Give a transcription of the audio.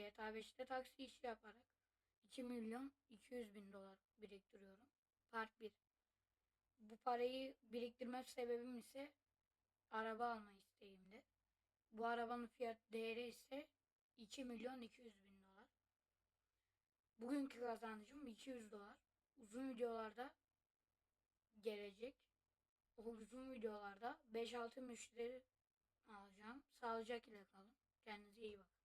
GTA 5'te taksi işi yaparak 2 milyon 200 bin dolar biriktiriyorum. Part 1. Bu parayı biriktirme sebebim ise araba alma isteğimdi. Bu arabanın fiyat değeri ise 2 milyon 200 bin dolar. Bugünkü kazancım 200 dolar. Uzun videolarda gelecek. O uzun videolarda 5-6 müşteri alacağım. Sağlıcakla kalın. Kendinize iyi bakın.